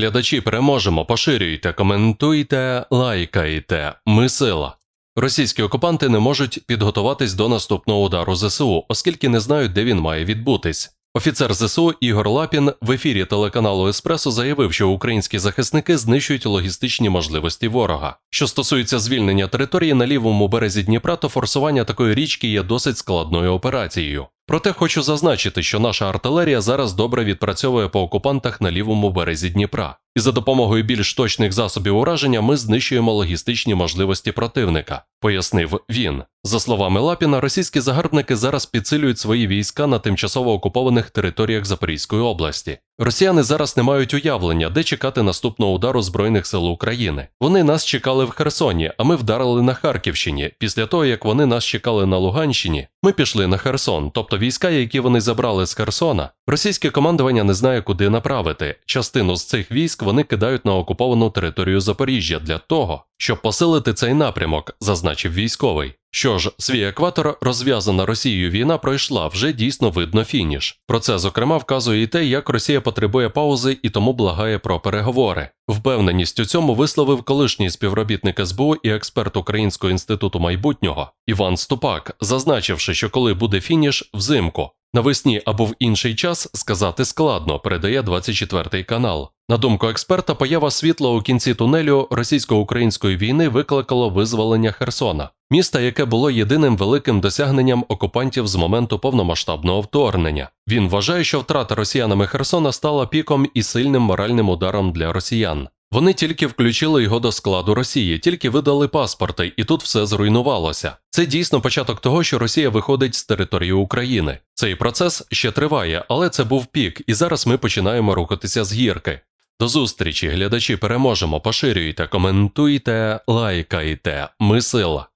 глядачі, переможемо, поширюйте, коментуйте, лайкайте. Ми сила. Російські окупанти не можуть підготуватись до наступного удару ЗСУ, оскільки не знають, де він має відбутись. Офіцер ЗСУ Ігор Лапін в ефірі телеканалу Еспресо заявив, що українські захисники знищують логістичні можливості ворога. Що стосується звільнення території на лівому березі Дніпра, то форсування такої річки є досить складною операцією. Проте хочу зазначити, що наша артилерія зараз добре відпрацьовує по окупантах на лівому березі Дніпра, і за допомогою більш точних засобів ураження ми знищуємо логістичні можливості противника, пояснив він. За словами Лапіна, російські загарбники зараз підсилюють свої війська на тимчасово окупованих територіях Запорізької області. Росіяни зараз не мають уявлення, де чекати наступного удару Збройних сил України. Вони нас чекали в Херсоні, а ми вдарили на Харківщині. Після того, як вони нас чекали на Луганщині, ми пішли на Херсон, тобто війська, які вони забрали з Херсона, російське командування не знає, куди направити. Частину з цих військ вони кидають на окуповану територію Запоріжжя для того, щоб посилити цей напрямок, зазначив військовий. Що ж, свій екватор розв'язана Росією війна пройшла, вже дійсно видно фініш. Про це зокрема вказує і те, як Росія потребує паузи і тому благає про переговори. Впевненість у цьому висловив колишній співробітник СБУ і експерт Українського інституту майбутнього Іван Ступак, зазначивши, що коли буде фініш, взимку. Навесні або в інший час сказати складно, передає 24 канал. На думку експерта, поява світла у кінці тунелю російсько-української війни викликало визволення Херсона, міста, яке було єдиним великим досягненням окупантів з моменту повномасштабного вторгнення. Він вважає, що втрата росіянами Херсона стала піком і сильним моральним ударом для росіян. Вони тільки включили його до складу Росії, тільки видали паспорти, і тут все зруйнувалося. Це дійсно початок того, що Росія виходить з території України. Цей процес ще триває, але це був пік, і зараз ми починаємо рухатися з гірки. До зустрічі, глядачі, переможемо, поширюйте, коментуйте, лайкайте. Ми сила.